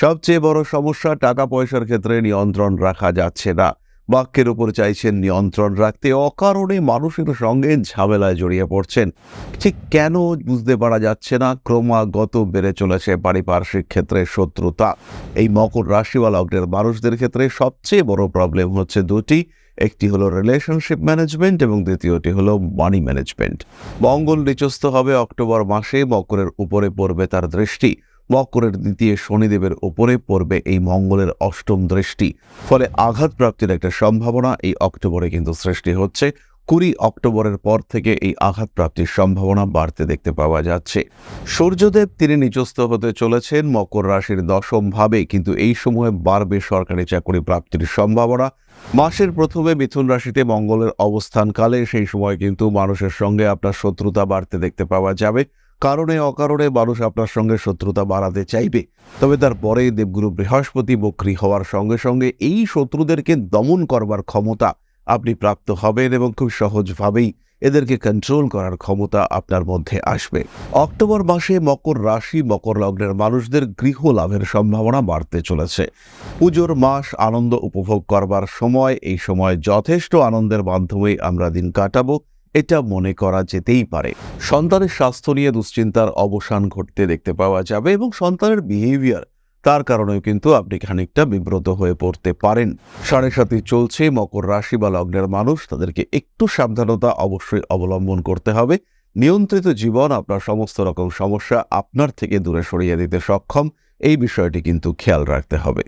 সবচেয়ে বড় সমস্যা টাকা পয়সার ক্ষেত্রে নিয়ন্ত্রণ রাখা যাচ্ছে না। বাক্যের উপর চাইছেন নিয়ন্ত্রণ রাখতে। অকারণে মানুষের সঙ্গে ঝামেলায় জড়িয়ে পড়ছেন। ঠিক কেন বুঝতে পারা যাচ্ছে না, ক্রমাগত বেড়ে চলেছে পারিপার্শ্বিক ক্ষেত্রে শত্রুতা। এই মকর রাশিওয়ালা লগ্নের মানুষদের ক্ষেত্রে সবচেয়ে বড় প্রবলেম হচ্ছে দুটি। একটি হলো রিলেশনশিপ ম্যানেজমেন্ট এবং দ্বিতীয়টি হলো মানি ম্যানেজমেন্ট মঙ্গল নিচস্থ হবে অক্টোবর মাসে, মকরের উপরে পড়বে তার দৃষ্টি। মকরের দ্বিতীয় শনিদেবের ওপরে পড়বে এই মঙ্গলের অষ্টম দৃষ্টি। ফলে আঘাত প্রাপ্তির একটা সম্ভাবনা এই অক্টোবরে কিন্তু সৃষ্টি হচ্ছে। কুড়ি অক্টোবরের পর থেকে এই আঘাত প্রাপ্তির সম্ভাবনা বাড়তে দেখতে পাওয়া যাচ্ছে। সূর্যদেব তিনি নিচস্থ হতে চলেছেন, মকর রাশির দশম ভাবে, কিন্তু এই সময়ে বাড়বে সরকারি চাকরি প্রাপ্তির সম্ভাবনা। মাসের প্রথমে মিথুন রাশিতে মঙ্গলের অবস্থানকালে সেই সময় কিন্তু মানুষের সঙ্গে আপনার শত্রুতা বাড়তে দেখতে পাওয়া যাবে। কারণে অকারণে মানুষ আপনার সঙ্গে শত্রুতা বাড়াতে চাইবে। তবে তারপরে দেবগুরু বৃহস্পতি বক্রী হওয়ার সঙ্গে সঙ্গে এই শত্রুদেরকে দমন করবার ক্ষমতা আপনি প্রাপ্ত হবেন এবং খুব সহজভাবেই এদেরকে কন্ট্রোল করার ক্ষমতা আপনার মধ্যে আসবে। অক্টোবর মাসে মকর রাশি, মকর লগ্নের মানুষদের গৃহ লাভের সম্ভাবনা বাড়তে চলেছে। পুজোর মাস আনন্দ উপভোগ করবার সময়, এই সময় যথেষ্ট আনন্দের মাধ্যমেই আমরা দিন কাটাবো। এটা মনে করা যেতেই পারে। সন্তানের স্বাস্থ্য নিয়ে দুশ্চিন্তার অবসান ঘটতে দেখতে পাওয়া যাবে এবং সন্তানের বিহেভিয়ার তার কারণেও কিন্তু আপনি খানিকটা বিব্রত হয়ে পড়তে পারেন। সাড়ে সাথে চলছে, মকর রাশি বা লগ্নের মানুষ, তাদেরকে একটু সাবধানতা অবশ্যই অবলম্বন করতে হবে। নিয়ন্ত্রিত জীবন আপনার সমস্ত রকম সমস্যা আপনার থেকে দূরে সরিয়ে দিতে সক্ষম, এই বিষয়টি কিন্তু খেয়াল রাখতে হবে।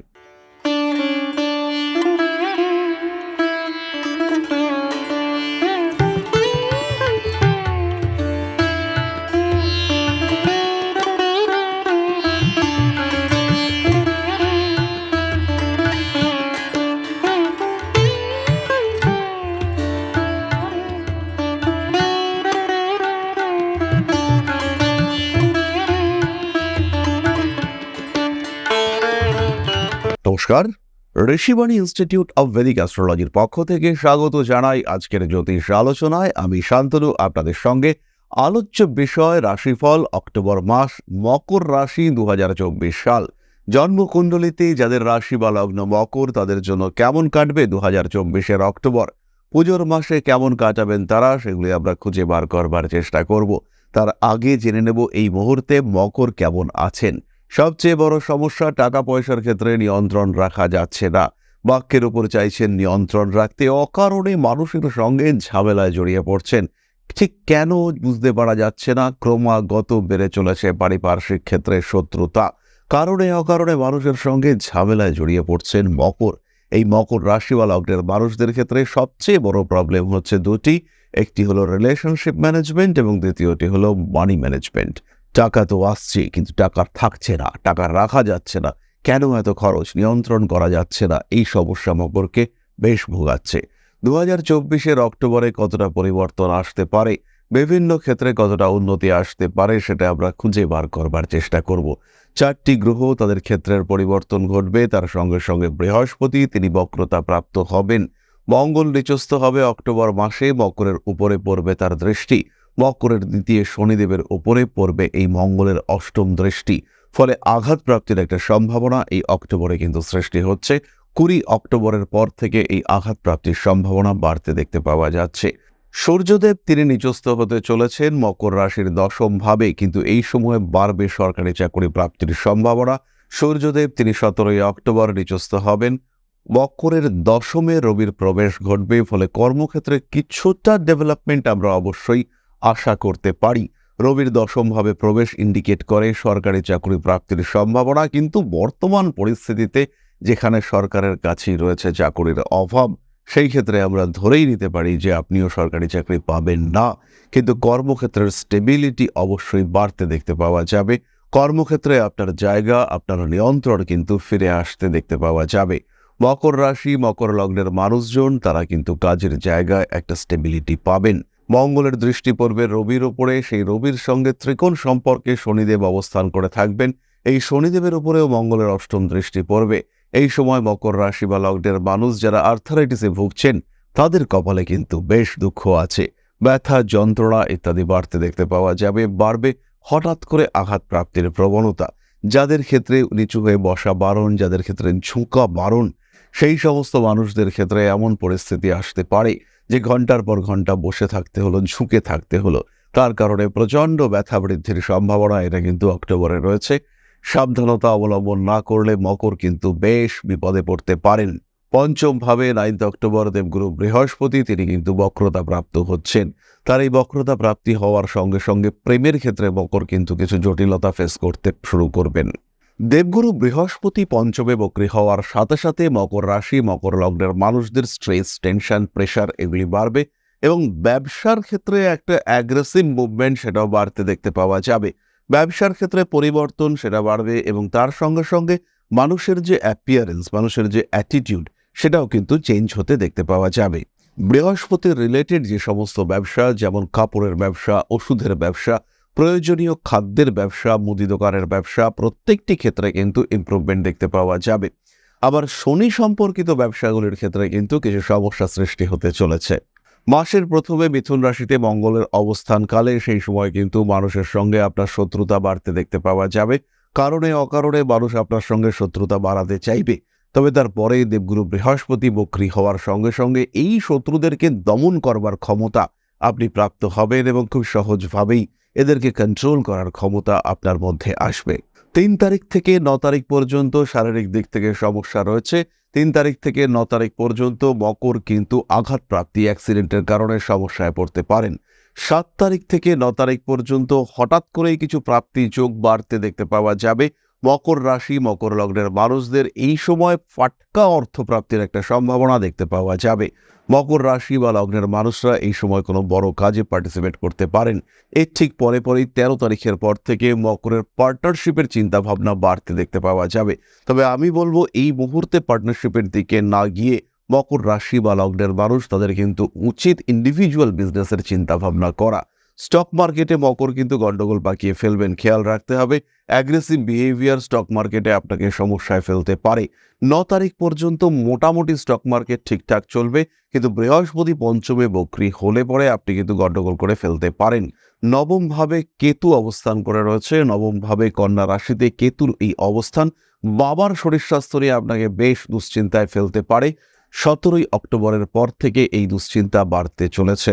নমস্কার। ঋষিবাণী ইনস্টিটিউট অব ভেদিক অ্যাস্ট্রোলজির পক্ষ থেকে স্বাগত জানাই আজকের জ্যোতিষ আলোচনায়। আমি শান্তনু, আপনাদের সঙ্গে আলোচ্য বিষয় রাশিফল অক্টোবর মাস, মকর রাশি দুহাজার চব্বিশ সাল। জন্মকুণ্ডলিতে যাদের রাশি বা লগ্ন মকর, তাদের জন্য কেমন কাটবে দু হাজার চব্বিশের অক্টোবর? পুজোর মাসে কেমন কাটাবেন তারা, সেগুলি আমরা খুঁজে বার করবার চেষ্টা করব। তার আগে জেনে নেব এই মুহূর্তে মকর কেমন আছেন। সবচেয়ে বড় সমস্যা টাকা পয়সার ক্ষেত্রে নিয়ন্ত্রণ রাখা যাচ্ছে না। বাক্যের উপর চাইছেন নিয়ন্ত্রণ রাখতে অকারণে মানুষের সঙ্গে ঝামেলায় জড়িয়ে পড়ছেন। ঠিক কেন বুঝতে পারা যাচ্ছে না, ক্রমাগত বেড়ে চলেছে পারিপার্শ্বিক ক্ষেত্রে শত্রুতা। কারণে অকারণে মানুষের সঙ্গে ঝামেলায় জড়িয়ে পড়ছেন মকর। এই মকর রাশিওয়ালা লগ্নের মানুষদের ক্ষেত্রে সবচেয়ে বড় প্রবলেম হচ্ছে দুটি। একটি হলো রিলেশনশিপ ম্যানেজমেন্ট এবং দ্বিতীয়টি হলো মানি ম্যানেজমেন্ট টাকা তো আসছে, কিন্তু টাকা থাকছে না, টাকা রাখা যাচ্ছে না। কেন এত খরচ? নিয়ন্ত্রণ করা যাচ্ছে না। এই সমস্যা মকরকে বেশ ভোগাচ্ছে। দু হাজার চব্বিশের অক্টোবরে কতটা পরিবর্তন আসতে পারে, বিভিন্ন ক্ষেত্রে কতটা উন্নতি আসতে পারে, সেটা আমরা খুঁজে বার করবার চেষ্টা করব। চারটি গ্রহ তাদের ক্ষেত্রের পরিবর্তন ঘটবে, তার সঙ্গে সঙ্গে বৃহস্পতি, তিনি বক্রতা প্রাপ্ত হবেন। মঙ্গল নিচস্থ হবে অক্টোবর মাসে, মকরের উপরে পড়বে তার দৃষ্টি। মকরের দ্বিতীয় শনিদেবের ওপরে পড়বে এই মঙ্গলের অষ্টম দৃষ্টি। ফলে আঘাত প্রাপ্তির একটা সম্ভাবনা এই অক্টোবরে কিন্তু সৃষ্টি হচ্ছে। কুড়ি অক্টোবরের পর থেকে এই আঘাত প্রাপ্তির সম্ভাবনা বাড়তে দেখতে পাওয়া যাচ্ছে। সূর্যদেব তিনি নিচস্থ হতে চলেছেন, মকর রাশির দশম ভাবে কিন্তু এই সময়ে বাড়বে সরকারি চাকরি প্রাপ্তির সম্ভাবনা। সূর্যদেব তিনি সতেরোই অক্টোবর নিচস্থ হবেন। মকরের দশমে রবির প্রবেশ ঘটবে, ফলে কর্মক্ষেত্রে কিছুটা ডেভেলপমেন্ট আমরা অবশ্যই আশা করতে পারি। রবির দশমভাবে প্রবেশ ইন্ডিকেট করে সরকারি চাকরি প্রাপ্তির সম্ভাবনা, কিন্তু বর্তমান পরিস্থিতিতে যেখানে সরকারের কাছেই রয়েছে চাকরির অভাব, সেই ক্ষেত্রে আমরা ধরেই নিতে পারি যে আপনিও সরকারি চাকরি পাবেন না। কিন্তু কর্মক্ষেত্রের স্টেবিলিটি অবশ্যই বাড়তে দেখতে পাওয়া যাবে। কর্মক্ষেত্রে আপনার জায়গা, আপনার নিয়ন্ত্রণ কিন্তু ফিরে আসতে দেখতে পাওয়া যাবে। মকর রাশি, মকর লগ্নের মানুষজন, তারা কিন্তু কাজের জায়গায় একটা স্টেবিলিটি পাবেন। মঙ্গলের দৃষ্টি পড়বে রবির ওপরে সেই রবির সঙ্গে ত্রিকোণ সম্পর্কে শনিদেব অবস্থান করে থাকবেন। এই শনিদেবের উপরেও মঙ্গলের অষ্টম দৃষ্টি পড়বে। এই সময় মকর রাশি বা লগ্নের মানুষ যারা আর্থারাইটিসে ভুগছেন, তাদের কপালে কিন্তু বেশ দুঃখ আছে। ব্যথা, যন্ত্রণা ইত্যাদি বাড়তে দেখতে পাওয়া যাবে, বাড়বে হঠাৎ করে আঘাত প্রাপ্তির প্রবণতা। যাদের ক্ষেত্রে নিচু হয়ে বসা বারণ, যাদের ক্ষেত্রে ঝুঁকা বারণ, সেই সমস্ত মানুষদের ক্ষেত্রে এমন পরিস্থিতি আসতে পারে। যে ঘণ্টার পর ঘণ্টা বসে থাকতে হলো, ঝুঁকে থাকতে হলো, তার কারণে প্রচণ্ড ব্যথা বৃদ্ধির সম্ভাবনা এটা কিন্তু অক্টোবরে রয়েছে। সাবধানতা অবলম্বন না করলে মকর কিন্তু বেশ বিপদে পড়তে পারেন। পঞ্চম ভাবে নাইন্থ অক্টোবর দেবগুরু বৃহস্পতি, তিনি কিন্তু বক্রতা প্রাপ্ত হচ্ছেন। তার এই বক্রতা প্রাপ্তি হওয়ার সঙ্গে সঙ্গে প্রেমের ক্ষেত্রে মকর কিন্তু কিছু জটিলতা ফেস করতে শুরু করবেন। দেবগুরু বৃহস্পতি পঞ্চমে বক্রী হওয়ার সাথে সাথে মকর রাশি, মকর লগ্নের মানুষদের স্ট্রেস টেনশন প্রেশার এগুলি বাড়বে এবং ব্যবসার ক্ষেত্রে একটা অ্যাগ্রেসিভ মুভমেন্ট সেটাও বাড়তে দেখতে পাওয়া যাবে। ব্যবসার ক্ষেত্রে পরিবর্তন সেটা বাড়বে এবং তার সঙ্গে সঙ্গে মানুষের যে অ্যাপিয়ারেন্স মানুষের যে অ্যাটিটিউড সেটাও কিন্তু চেঞ্জ হতে দেখতে পাওয়া যাবে। বৃহস্পতির রিলেটেড যে সমস্ত ব্যবসা, যেমন কাপড়ের ব্যবসা, ওষুধের ব্যবসা প্রয়োজনীয় খাদ্যের ব্যবসা, মুদি দোকানের ব্যবসা, প্রত্যেকটি ক্ষেত্রে কিন্তু ইমপ্রুভমেন্ট দেখতে পাওয়া যাবে। আবার শনি সম্পর্কিত ব্যবসাগুলির ক্ষেত্রে কিন্তু কিছু সমস্যা সৃষ্টি হতে চলেছে। মাসের প্রথমে মিথুন রাশিতে মঙ্গলের অবস্থানকালে সেই সময় কিন্তু মানুষের সঙ্গে আপনার শত্রুতা বাড়তে দেখতে পাওয়া যাবে। কারণে অকারণে মানুষ আপনার সঙ্গে শত্রুতা বাড়াতে চাইবে। তবে তারপরে দেবগুরু বৃহস্পতি বক্রী হওয়ার সঙ্গে সঙ্গে এই শত্রুদেরকে দমন করবার ক্ষমতা আপনি প্রাপ্ত হবেন এবং খুব সহজভাবেই এদেরকে কন্ট্রোল করার ক্ষমতা আপনার মধ্যে আসবে। তিন তারিখ থেকে ন তারিখ পর্যন্ত শারীরিক দিক থেকে সমস্যা রয়েছে। তিন তারিখ থেকে ন তারিখ পর্যন্ত মকর কিন্তু আঘাতপ্রাপ্তি অ্যাক্সিডেন্টের কারণে সমস্যায় পড়তে পারেন। সাত তারিখ থেকে ন তারিখ পর্যন্ত হঠাৎ করেই কিছু প্রাপ্তি যোগ বাড়তে দেখতে পাওয়া যাবে। মকর রাশি, মকর লগ্নের মানুষদের এই সময় ফাটকা অর্থপ্রাপ্তির একটা সম্ভাবনা দেখতে পাওয়া যাবে। মকর রাশি বা লগ্নের মানুষরা এই সময় কোনো বড় কাজে পার্টিসিপেট করতে পারেন। এর ঠিক পরে পরেই তেরো তারিখের পর থেকে মকরের পার্টনারশিপের চিন্তাভাবনা বাড়তে দেখতে পাওয়া যাবে। তবে আমি বলব, এই মুহূর্তে পার্টনারশিপের দিকে না গিয়ে মকর রাশি বা লগ্নের মানুষ তাদের কিন্তু উচিত ইন্ডিভিজুয়াল বিজনেসের চিন্তাভাবনা করা। স্টক মার্কেটে মকর কিন্তু গন্ডগোল পাকিয়ে ফেলবেন। খেয়াল রাখতে হবে অ্যাগ্রেসিভ বিহেভিয়ার স্টক মার্কেটে আপনাকে সমস্যায় ফেলতে পারে। ন তারিখ পর্যন্ত মোটামুটি স্টক মার্কেট ঠিকঠাক চলবে, কিন্তু বৃহস্পতি পঞ্চমে বক্রি হলে পরে আপনি কিন্তু গন্ডগোল করে ফেলতে পারেন। নবমভাবে কেতু অবস্থান করে রয়েছে, নবমভাবে কন্যা রাশিতে কেতুর এই অবস্থান। বাবার শরীর স্বাস্থ্য নিয়ে আপনাকে বেশ দুশ্চিন্তায় ফেলতে পারে। সতেরোই অক্টোবরের পর থেকে এই দুশ্চিন্তা বাড়তে চলেছে।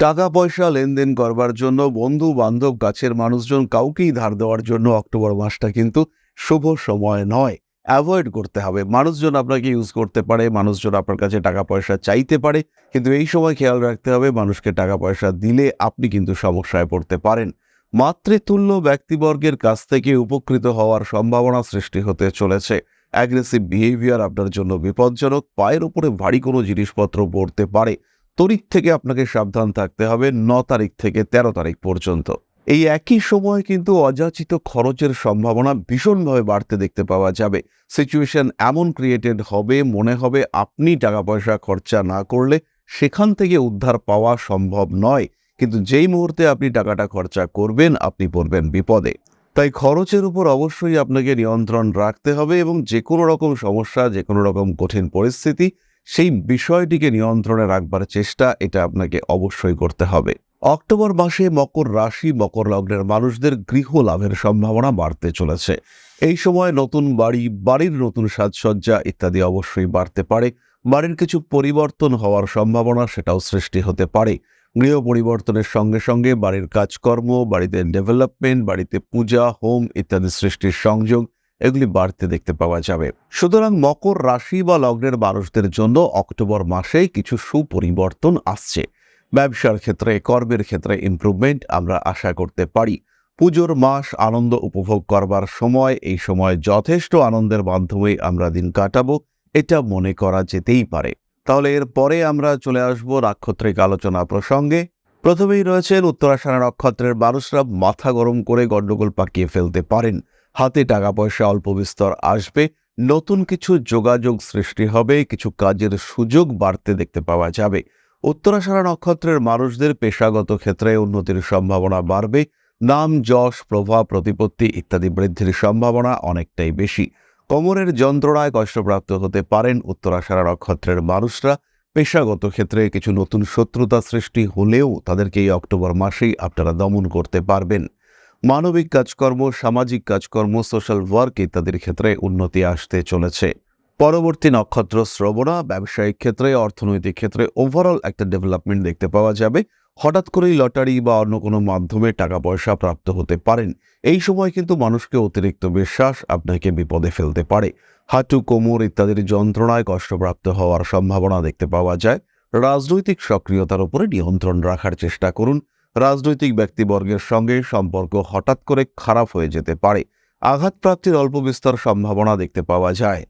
টাকা পয়সা লেনদেন করবার জন্য বন্ধু বান্ধব কাছের মানুষজন কাউকেই ধার দেওয়ার জন্য অক্টোবর মাসটা কিন্তু শুভ সময় নয়। অ্যাভয়েড করতে হবে। মানুষজন আপনাকে ইউজ করতে পারে, মানুষজন আপনার কাছে টাকা পয়সা চাইতে পারে, কিন্তু এই সময় খেয়াল রাখতে হবে, মানুষকে টাকা পয়সা দিলে আপনি কিন্তু সমস্যায় পড়তে পারেন। মাতৃতুল্য ব্যক্তিবর্গের কাছ থেকে উপকৃত হওয়ার সম্ভাবনা সৃষ্টি হতে চলেছে। অ্যাগ্রেসিভ বিহেভিয়ার আপনার জন্য বিপজ্জনক, পায়ের উপরে ভারী কোনো জিনিসপত্র পড়তে পারে। তরিক থেকে আপনাকে সাবধান থাকতে হবে, ন তারিখ থেকে ১৩ তারিখ পর্যন্ত। এই একই সময় কিন্তু অযাচিত খরচের সম্ভাবনা ভীষণভাবে বাড়তে দেখতে পাওয়া যাবে। সিচুয়েশন এমন ক্রিয়েটেড হবে, মনে হবে আপনি টাকা পয়সা খরচা না করলে সেখান থেকে উদ্ধার পাওয়া সম্ভব নয়। কিন্তু যেই মুহূর্তে আপনি টাকাটা খরচা করবেন, আপনি পড়বেন বিপদে। তাই খরচের উপর অবশ্যই আপনাকে নিয়ন্ত্রণ রাখতে হবে এবং যে কোনো রকম সমস্যা যে কোনো রকম কঠিন পরিস্থিতি সেই বিষয়টিকে নিয়ন্ত্রণে রাখবার চেষ্টা এটা আপনাকে অবশ্যই করতে হবে। অক্টোবর মাসে মকর রাশি, মকর লগ্নের মানুষদের গৃহ লাভের সম্ভাবনা বাড়তে চলেছে। এই সময় নতুন বাড়ি, বাড়ির নতুন সাজসজ্জা ইত্যাদি অবশ্যই বাড়তে পারে। বাড়ির কিছু পরিবর্তন হওয়ার সম্ভাবনা সেটাও সৃষ্টি হতে পারে। গৃহ পরিবর্তনের সঙ্গে সঙ্গে বাড়ির কাজকর্ম, বাড়িতে ডেভেলপমেন্ট, বাড়িতে পূজা, হোম ইত্যাদি সৃষ্টির সংযোগ এগুলি বাড়তে দেখতে পাওয়া যাবে। সুতরাং মকর রাশি বা লগ্নের মানুষদের জন্য অক্টোবর মাসে কিছু সুপরিবর্তন আসছে। ব্যবসার ক্ষেত্রে, কর্মের ক্ষেত্রে ইমপ্রুভমেন্ট আমরা আশা করতে পারি। পুজোর মাস আনন্দ উপভোগ করবার সময়, এই সময় যথেষ্ট আনন্দের মাধ্যমে আমরা দিন কাটাবো, এটা মনে করা যেতেই পারে। তাহলে এর পরে আমরা চলে আসব নাক্ষত্রিক আলোচনা প্রসঙ্গে। প্রথমেই রয়েছেন উত্তরাষাঢ়া নক্ষত্রের মানুষরা মাথা গরম করে গণ্ডগোল পাকিয়ে ফেলতে পারেন। হাতে টাকা পয়সা অল্প বিস্তর আসবে, নতুন কিছু যোগাযোগ সৃষ্টি হবে, কিছু কাজের সুযোগ বাড়তে দেখতে পাওয়া যাবে। উত্তরাষাঢ়া নক্ষত্রের মানুষদের পেশাগত ক্ষেত্রে উন্নতির সম্ভাবনা বাড়বে, নাম, যশ, প্রভাব, প্রতিপত্তি ইত্যাদি বৃদ্ধির সম্ভাবনা অনেকটাই বেশি। কোমরের যন্ত্রণায় কষ্টপ্রাপ্ত হতে পারেন উত্তরাষাঢ়া নক্ষত্রের মানুষরা। পেশাগত ক্ষেত্রে কিছু নতুন শত্রুতা সৃষ্টি হলেও তাদেরকে এই অক্টোবর মাসেই আপনারা দমন করতে পারবেন। মানবিক কাজকর্ম, সামাজিক কাজকর্ম সোশ্যাল ওয়ার্ক ইত্যাদির ক্ষেত্রে উন্নতি আসতে চলেছে। পরবর্তী নক্ষত্র শ্রবণা, ব্যবসায়িক ক্ষেত্রে, অর্থনৈতিক ক্ষেত্রে ওভারঅল একটা ডেভেলপমেন্ট দেখতে পাওয়া যাবে। হঠাৎ করেই লটারি বা অন্য কোনো মাধ্যমে টাকা পয়সা প্রাপ্ত হতে পারেন। এই সময় কিন্তু মানুষকে অতিরিক্ত বিশ্বাস আপনাকে বিপদে ফেলতে পারে। হাঁটু, কোমর ইত্যাদির যন্ত্রণায় কষ্টপ্রাপ্ত হওয়ার সম্ভাবনা দেখতে পাওয়া যায়। রাজনৈতিক সক্রিয়তার উপরে নিয়ন্ত্রণ রাখার চেষ্টা করুন। রাজনৈতিক ব্যক্তিবর্গের সঙ্গে সম্পর্ক হঠাৎ করে খারাপ হয়ে যেতে পারে। আঘাতপ্রাপ্তির অল্প বিস্তর সম্ভাবনা দেখতে পাওয়া যায়।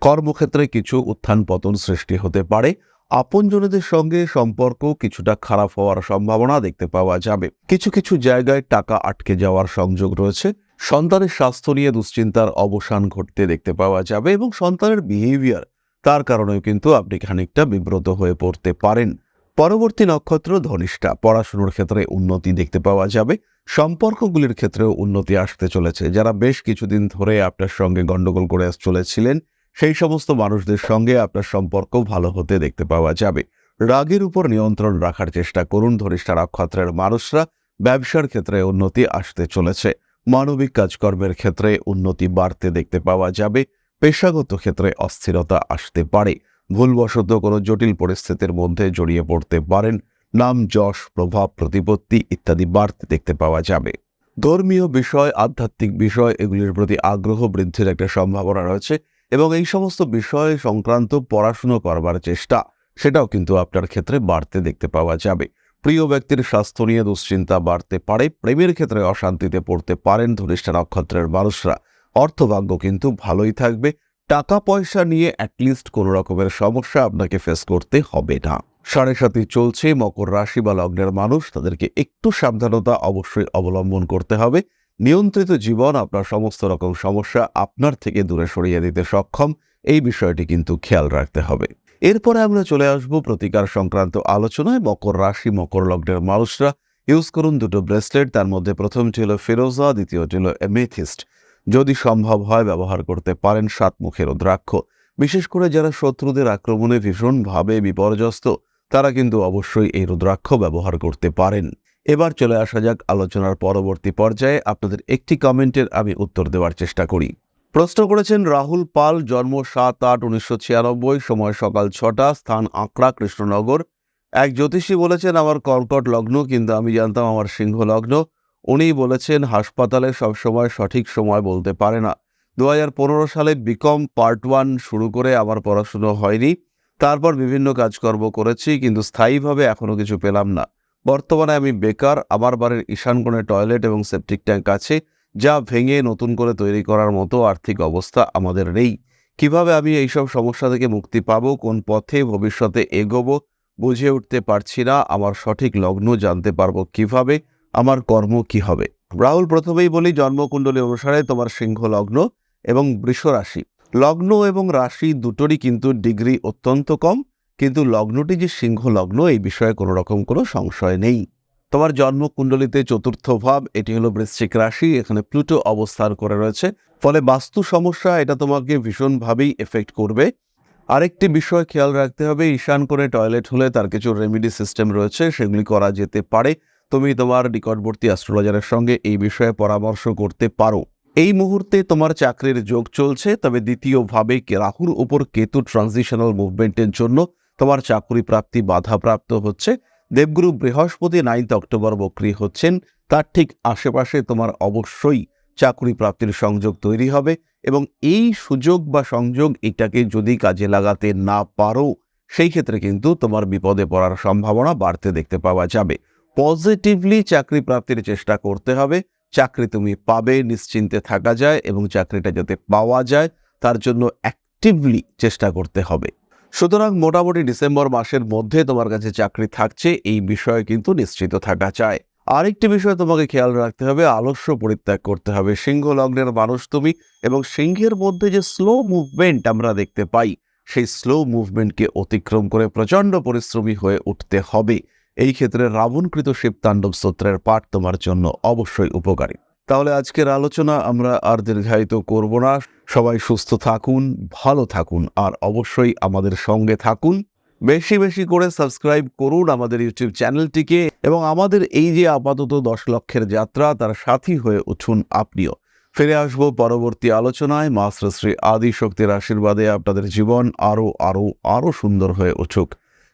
কর্মক্ষেত্রে কিছু উত্থান পতন সৃষ্টি হতে পারে। আপনজনদের সঙ্গে সম্পর্ক কিছুটা খারাপ হওয়ার সম্ভাবনা দেখতে পাওয়া যাবে। কিছু কিছু জায়গায় টাকা আটকে যাওয়ার সংযোগ রয়েছে। সন্তানের স্বাস্থ্য নিয়ে দুশ্চিন্তার অবসান ঘটতে দেখতে পাওয়া যাবে এবং সন্তানের বিহেভিয়ার তার কারণেও কিন্তু আপনি খানিকটা বিব্রত হয়ে পড়তে পারেন। পরবর্তী নক্ষত্র ধনিষ্ঠা। পড়াশুনোর ক্ষেত্রে উন্নতি দেখতে পাওয়া যাবে। সম্পর্কগুলির ক্ষেত্রেও উন্নতি আসতে চলেছে। যারা বেশ কিছুদিন ধরে আপনার সঙ্গে গন্ডগোল করে চলেছিলেন, সেই সমস্ত মানুষদের সঙ্গে আপনার সম্পর্ক ভালো হতে দেখতে পাওয়া যাবে। রাগের উপর নিয়ন্ত্রণ রাখার চেষ্টা করুন। ধনিষ্ঠা নক্ষত্রের মানুষরা ব্যবসার ক্ষেত্রে উন্নতি আসতে চলেছে। মানবিক কাজকর্মের ক্ষেত্রে উন্নতি বাড়তে দেখতে পাওয়া যাবে। পেশাগত ক্ষেত্রে অস্থিরতা আসতে পারে। ভুলবশত কোনো জটিল পরিস্থিতির মধ্যে জড়িয়ে পড়তে পারেন। নাম, যশ, প্রভাব, প্রতিপত্তি ইত্যাদি বাড়তে দেখতে পাওয়া যাবে। ধর্মীয় বিষয়, আধ্যাত্মিক বিষয় এগুলির প্রতি আগ্রহ বৃদ্ধির একটা সম্ভাবনা রয়েছে এবং এই সমস্ত বিষয় সংক্রান্ত পড়াশুনো করবার চেষ্টা, সেটাও কিন্তু আপনার ক্ষেত্রে বাড়তে দেখতে পাওয়া যাবে। প্রিয় ব্যক্তির স্বাস্থ্য নিয়ে দুশ্চিন্তা বাড়তে পারে, প্রেমের ক্ষেত্রে অশান্তিতে পড়তে পারেন ধনিষ্ঠা নক্ষত্রের মানুষরা। অর্থভাগ্য কিন্তু ভালোই থাকবে টাকা পয়সা নিয়ে অ্যাটলিস্ট কোনো রকমের সমস্যা আপনাকে ফেস করতে হবে না। সাড়ে সাথে চলছে, মকর রাশি বা লগ্নের মানুষ, তাদেরকে একটু সাবধানতা অবশ্যই অবলম্বন করতে হবে। নিয়ন্ত্রিত জীবন আপনার সমস্ত রকম সমস্যা আপনার থেকে দূরে সরিয়ে দিতে সক্ষম, এই বিষয়টি কিন্তু খেয়াল রাখতে হবে। এরপরে আমরা চলে আসব প্রতিকার সংক্রান্ত আলোচনায়। মকর রাশি, মকর লগ্নের মানুষরা ইউজ করুন দুটো ব্রেসলেট তার মধ্যে প্রথমটি হলো ফিরোজা, দ্বিতীয়টি হলো এমেথিস্ট যদি সম্ভব হয় ব্যবহার করতে পারেন সাত মুখের রুদ্রাক্ষ বিশেষ করে যারা শত্রুদের আক্রমণে ভীষণভাবে বিপর্যস্ত, তারা কিন্তু অবশ্যই এই রুদ্রাক্ষ ব্যবহার করতে পারেন। এবার চলে আসা যাক আলোচনার পরবর্তী পর্যায়ে। আপনাদের একটি কমেন্টের আমি উত্তর দেওয়ার চেষ্টা করি। প্রশ্ন করেছেন, রাহুল পাল জন্ম সাত আট উনিশশো ছিয়ানব্বই, সময় সকাল ছটা, স্থান আঁকড়া, কৃষ্ণনগর। এক জ্যোতিষী বলেছেন, আমার কর্কট লগ্ন, কিন্তু আমি জানতাম আমার সিংহ লগ্ন। উনি বলেছেন, হাসপাতালে সবসময় সঠিক সময় বলতে পারে না। দু হাজার পনেরো সালে বিকম পার্ট ওয়ান শুরু করে আমার পড়াশুনো হয়নি। তারপর বিভিন্ন কাজকর্ম করেছি, কিন্তু স্থায়ীভাবে এখনও কিছু পেলাম না। বর্তমানে আমি বেকার, আমার বাড়ির ঈশান কোণে টয়লেট এবং সেপটিক ট্যাঙ্ক আছে, যা ভেঙে নতুন করে তৈরি করার মতো আর্থিক অবস্থা আমাদের নেই। কীভাবে আমি এইসব সমস্যা থেকে মুক্তি পাবো, কোন পথে ভবিষ্যতে এগোবো, বুঝে উঠতে পারছি না। আমার সঠিক লগ্ন জানতে পারব কীভাবে আমার কর্ম কি হবে? রাহুল প্রথমেই বলি, জন্মকুণ্ডলী অনুসারে তোমার সিংহ লগ্ন এবং বৃষ রাশি। লগ্ন এবং রাশি দুটোরই কিন্তু ডিগ্রি অত্যন্ত কম, কিন্তু লগ্নটি যে সিংহ লগ্ন, এই বিষয়ে কোনো রকম কোনো সংশয় নেই। তোমার জন্মকুণ্ডলিতে চতুর্থ ভাব, এটি হলো বৃশ্চিক রাশি, এখানে প্লুটো অবস্থান করে রয়েছে। ফলে বাস্তু সমস্যা, এটা তোমাকে ভীষণভাবেই এফেক্ট করবে। আরেকটি বিষয় খেয়াল রাখতে হবে, ঈশান করে টয়লেট হলে তার কিছু রেমিডি সিস্টেম রয়েছে, সেগুলি করা যেতে পারে। তুমি তোমার নিকটবর্তী অ্যাস্ট্রোলজারের সঙ্গে এই বিষয়ে পরামর্শ করতে পারো। এই মুহূর্তে তোমার চাকরির যোগ চলছে, তবে দ্বিতীয়ভাবে রাহুর উপর কেতু ট্রানজিশনাল মুভমেন্টের জন্য তোমার চাকরি প্রাপ্তি বাধাপ্রাপ্ত হচ্ছে। দেবগুরু বৃহস্পতি নাইন্থ অক্টোবর বক্রি হচ্ছেন, তার ঠিক আশেপাশে তোমার অবশ্যই চাকরি প্রাপ্তির সংযোগ তৈরি হবে এবং এই সুযোগ বা সংযোগ এটাকে যদি কাজে লাগাতে না পারো, সেই ক্ষেত্রে কিন্তু তোমার বিপদে পড়ার সম্ভাবনা বাড়তে দেখতে পাওয়া যাবে। পজিটিভলি চাকরি প্রাপ্তির চেষ্টা করতে হবে। চাকরি তুমি পাবে, নিশ্চিন্তে থাকা যায় এবং চাকরিটা যাতে পাওয়া যায়, তার জন্য অ্যাক্টিভলি চেষ্টা করতে হবে। সুতরাং মোটামুটি ডিসেম্বর মাসের মধ্যে তোমার কাছে চাকরি থাকছে, এই বিষয়ে কিন্তু নিশ্চিত থাকা চায় আরেকটি বিষয় তোমাকে খেয়াল রাখতে হবে, আলস্য পরিত্যাগ করতে হবে। সিংহ লগ্নের মানুষ তুমি এবং সিংহের মধ্যে যে স্লো মুভমেন্ট আমরা দেখতে পাই, সেই স্লো মুভমেন্টকে অতিক্রম করে প্রচণ্ড পরিশ্রমী হয়ে উঠতে হবে। এই ক্ষেত্রে রাবণকৃত শিবতাণ্ডব স্তোত্রের পাঠ তোমার জন্য অবশ্যই উপকারী। তাহলে আজকের আলোচনা আমরা আর দীর্ঘায়িত করব না। সবাই সুস্থ থাকুন, ভালো থাকুন, আর অবশ্যই আমাদের সঙ্গে থাকুন। বেশি বেশি করে সাবস্ক্রাইব করুন আমাদের ইউটিউব চ্যানেলটিকে এবং আমাদের এই যে আপাতত দশ লক্ষের যাত্রা, তার সাথী হয়ে উঠুন আপনিও। ফিরে আসব পরবর্তী আলোচনায়। মা শ্রী আদি শক্তির আশীর্বাদে আপনাদের জীবন আরও আরও আরও সুন্দর হয়ে উঠুক।